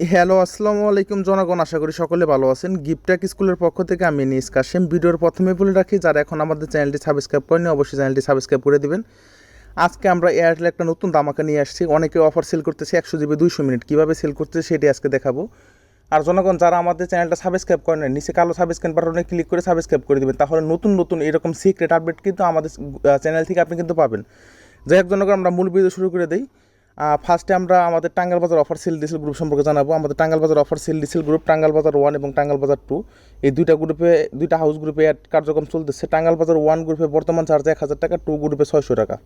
Hello, আসসালামু আলাইকুম জনগণ, আশা করি সকলে ভালো আছেন। গিফটাক স্কুলের পক্ষ থেকে আমি নিস কাশেম। ভিডিওর প্রথমে বলে রাখি, যারা এখন আমাদের চ্যানেলটি সাবস্ক্রাইব করেনি অবশ্যই চ্যানেলটি সাবস্ক্রাইব করে দিবেন। আজকে আমরা এয়ারটেল একটা নতুন দামাকা নিয়ে আসছি। অনেকে অফার সেল করতেছে একশো জিবি দুইশো মিনিট। কীভাবে সেল করতেছে সেটি আজকে দেখাবো। আর জনগণ, যারা আমাদের চ্যানেলটা সাবস্ক্রাইব করেন নিচে কালো সাবস্ক্রাইব বাটনে ক্লিক করে সাবস্ক্রাইব করে দিবেন। তাহলে নতুন নতুন এরকম সিক্রেট আপডেট কিন্তু আমাদের চ্যানেল থেকে আপনি কিন্তু পাবেন। যাই হোক, জনগণ, আমরা মূল ভিডিও শুরু করে দিই। ফার্স্টে আমরা আমাদের টাঙ্গাল বাজার অফার সেল ডিসেল গ্রুপ সম্পর্কে জানাব। আমাদের টাঙ্গাল বাজার অফার সেল ডিসেল গ্রুপ টাঙ্গাল বাজার ওয়ান এবং টাঙ্গাল বাজার টু এই দুইটা গ্রুপে দুইটা হাউস গ্রুপে কার্যক্রম চলতেছে। টাঙ্গাল বাজার ওয়ান গ্রুপে বর্তমান চার্জ এক হাজার টাকা টু গ্রুপে ছয়শো টাকা।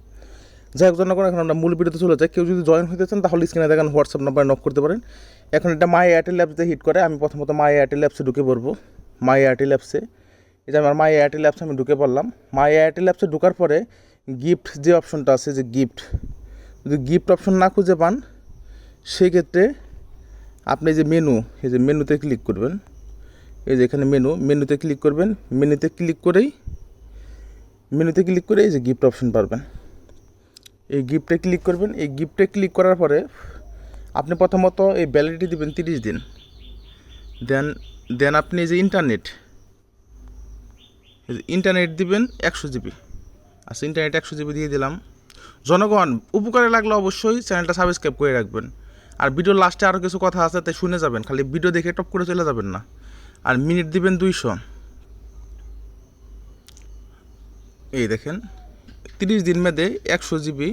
যাই হোক জনগণ, এখন আমরা মূল ভিডিওতে চলে যাই। কেউ যদি জয়েন হতে চান, তাহলে স্ক্রিনে দেখেন হোয়াটসঅ্যাপ নাম্বার নক করতে পারেন। এখন এটা মাই এয়ারটেল অ্যাপসে হিট করে। আমি প্রথমত মাই এয়ারটেল অ্যাপসে ঢুকে পড়ব। মাই এয়ারটেল অ্যাপসে এটা আমার মাই এয়ারটেল অ্যাপসে আমি ঢুকে পড়লাম। মাই এয়ারটেল অ্যাপসে ঢোকার পরে গিফট যে অপশনটা আছে, যে গিফট যদি গিফট অপশন না খুঁজে পান, সেক্ষেত্রে আপনি যে মেনু এই যে মেনুতে ক্লিক করবেন। এই যে এখানে মেনু মেনুতে ক্লিক করবেন। মেনুতে ক্লিক করেই মেনুতে ক্লিক করে এই যে গিফট অপশন পারবেন। এই গিফটে ক্লিক করবেন। এই গিফটে ক্লিক করার পরে আপনি প্রথমত এই ভ্যালিডিটি দিবেন তিরিশ দিন। দেন দেন আপনি যে ইন্টারনেট ইন্টারনেট দিবেন একশো জিবি আচ্ছা ইন্টারনেট একশো জিবি দিয়ে দিলাম। জনগণ, উপকারে লাগলে অবশ্যই চ্যানেলটা সাবস্ক্রাইব করে রাখবেন। আর ভিডিওর লাস্টে আরও কিছু কথা আছে তাই শুনে যাবেন। খালি ভিডিও দেখে টপ করে চলে যাবেন না। আর মিনিট দিবেন দুইশো। এই দেখেন, তিরিশ দিন মেদে একশো জিবি,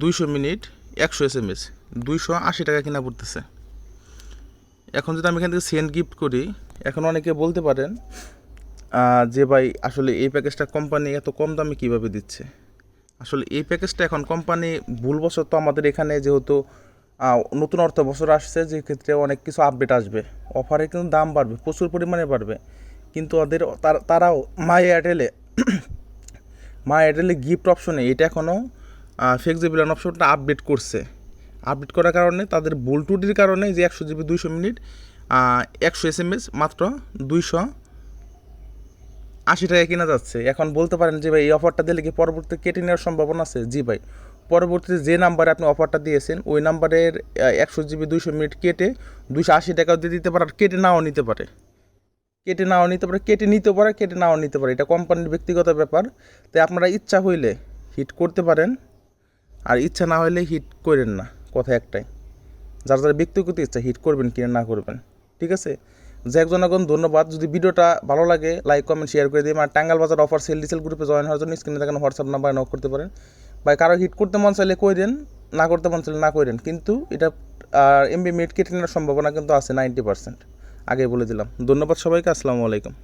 দুইশো মিনিট, একশো এস এম এস, দুইশো আশি টাকা কিনা পড়তেছে। এখন যদি আমি এখান থেকে সেন্ড গিফট করি, এখন অনেকে বলতে পারেন যে ভাই আসলে এই প্যাকেজটা কোম্পানি এত কম দামে কীভাবে দিচ্ছে? আসলে এই প্যাকেজটা এখন কোম্পানি ভুলবশত আমাদের এখানে যেহেতু নতুন অর্থ বছর আসছে, যে ক্ষেত্রে অনেক কিছু আপডেট আসবে। অফারে কিন্তু দাম বাড়বে, প্রচুর পরিমাণে বাড়বে। কিন্তু ওদের তার- তারাও মাই এয়ারটেলে মাই এয়ারটেলে গিফট অপশনে এটা এখনও ফ্লেক্সিবল অপশনটা আপডেট করছে। আপডেট করার কারণে তাদের ভুল ত্রুটির কারণে যে একশো জিবি দুইশো মিনিট একশো এস এম এস মাত্র দুইশো আশি টাকা কেনা যাচ্ছে। এখন বলতে পারেন যে ভাই, এই অফারটা দিলে কি পরবর্তীতে কেটে নেওয়ার সম্ভাবনা আছে? জি ভাই। পরবর্তীতে যে নাম্বারে আপনি অফারটা দিয়েছেন, ওই নাম্বারের একশো জিবি, দুইশো মিনিট কেটে দুইশো আশি টাকাও দিয়ে দিতে পারে, আর কেটে নাও নিতে পারে। কেটে নাও নিতে পারে, কেটে নিতে পারে, কেটে নাও নিতে পারে। এটা কোম্পানির ব্যক্তিগত ব্যাপার। তাই আপনারা ইচ্ছা হইলে হিট করতে পারেন, আর ইচ্ছা না হইলে হিট করেন না। কথা একটাই। যার যার ব্যক্তিগত ইচ্ছা হিট করবেন কিনা না করবেন। ঠিক আছে? যাই জনগণ ধন্যবাদ। যদি ভিডিওটা ভালো লাগে লাইক কমেন্ট শেয়ার করে দিন আর টাঙ্গাল বাজার অফার সেল ডিসেল গ্রুপে জয়েন হওয়ার জন্য স্ক্রিনে দেখানো হোয়াটসঅ্যাপ নাম্বার নক করতে পারেন। বা কারও হিট করতে মন চাইলে কই দেন, না করতে মন চাইলে না কই দেন। কিন্তু এটা, আর এমবি মিট কেটে নেওয়ার সম্ভাবনা কিন্তু আছে নাইনটি পার্সেন্ট আগে বলে দিলাম। ধন্যবাদ সবাইকে, আসসালামু আলাইকুম।